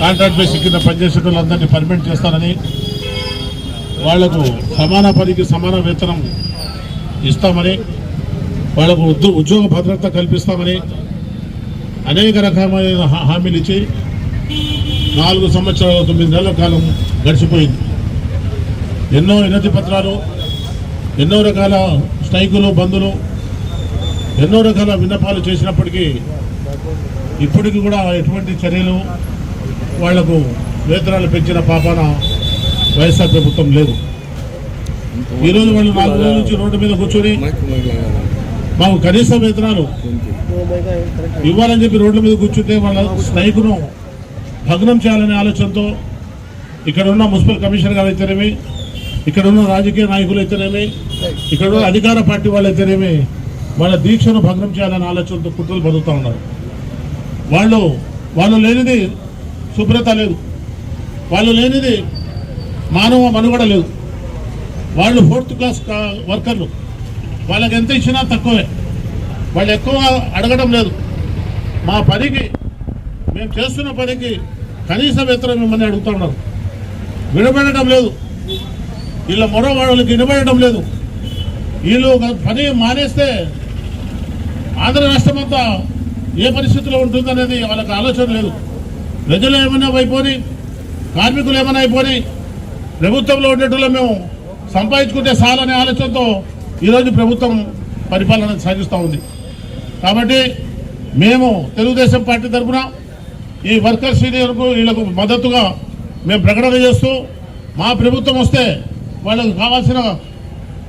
Contract basic కింద పనిచేసే వాళ్ళందరినీ పర్మిట్ చేస్తానని వాళ్ళకు సమాన పనికి సమాన వేతనం ఇస్తామని వాళ్ళకు ఉద్యో ఉద్యోగ భద్రత కల్పిస్తామని అనేక రకమైన హా- హామీలు ఇచ్చి నాలుగు సంవత్సరాల తొమ్మిది నెలల కాలం గడిచిపోయింది. ఎన్నో వినతి పత్రాలు ఎన్నో రకాల స్ట్రైకులు బంధులు ఎన్నో రకాల విన్నపాలు చేసినప్పటికీ ఇప్పటికి కూడా ఎటువంటి చర్యలు వాళ్ళకు వేతనాలు పెంచిన పాపాన వైఎస్ఆర్ ప్రభుత్వం లేదు. ఈరోజు వాళ్ళు నాలుగు రోజుల నుంచి రోడ్డు మీద కూర్చొని మాకు కనీస వేతనాలు ఇవ్వాలని చెప్పి రోడ్ల మీద కూర్చుంటే వాళ్ళ స్ట్రైకును భగ్నం చేయాలనే ఆలోచనతో ఇక్కడ ఉన్న మున్సిపల్ కమిషనర్ గారు అయితేనేమి ఇక్కడ ఉన్న రాజకీయ నాయకులు అయితేనేమి ఇక్కడ ఉన్న అధికార పార్టీ వాళ్ళు అయితేనేమి వాళ్ళ దీక్షను భగ్నం చేయాలనే ఆలోచనతో కుట్రలు పడుతూ ఉన్నారు. వాళ్ళు వాళ్ళు లేనిది శుభ్రత లేదు. వాళ్ళు లేనిది మానవ మనుగడ లేదు. వాళ్ళు ఫోర్త్ క్లాస్ వర్కర్లు. వాళ్ళకి ఎంత ఇచ్చినా తక్కువే. వాళ్ళు ఎక్కువ అడగడం లేదు. మా పనికి మేము చేస్తున్న పనికి కనీస వేతనం మిమ్మల్ని అడుగుతూ ఉన్నారు. వినబడటం లేదు. వీళ్ళ మరో వాళ్ళకి వినబడటం లేదు. వీళ్ళు ఒక పని మానేస్తే ఆంధ్ర రాష్ట్రం అంతా ఏ పరిస్థితిలో ఉంటుందనేది వాళ్ళకి ఆలోచన లేదు. ప్రజలు ఏమైనా అయిపోయి కార్మికులు ఏమైనా అయిపోయి ప్రభుత్వంలో ఉండేటోళ్ళు మేము సంపాదించుకుంటే చాలనే ఆలోచనతో ఈరోజు ప్రభుత్వం పరిపాలన సాగిస్తూ ఉంది. కాబట్టి మేము తెలుగుదేశం పార్టీ తరఫున ఈ వర్కర్స్ యూనియన్కు వీళ్ళకు మద్దతుగా మేము ప్రకటన చేస్తూ మా ప్రభుత్వం వస్తే వాళ్ళకు కావాల్సిన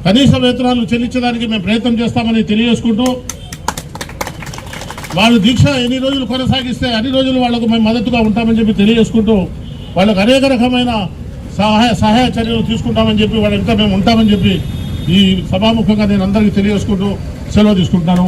కనీస వేతనాలు చెల్లించడానికి మేము ప్రయత్నం చేస్తామని తెలియజేసుకుంటూ వాళ్ళు దీక్ష ఎన్ని రోజులు కొనసాగిస్తే అన్ని రోజులు వాళ్ళకు మేము మద్దతుగా ఉంటామని చెప్పి తెలియజేసుకుంటూ వాళ్ళకు అనేక రకమైన సహాయ సహాయ చర్యలు తీసుకుంటామని చెప్పి వాళ్ళ ఇంకా మేము ఉంటామని చెప్పి ఈ సభాముఖంగా నేను అందరికీ తెలియజేసుకుంటూ సెలవు తీసుకుంటాను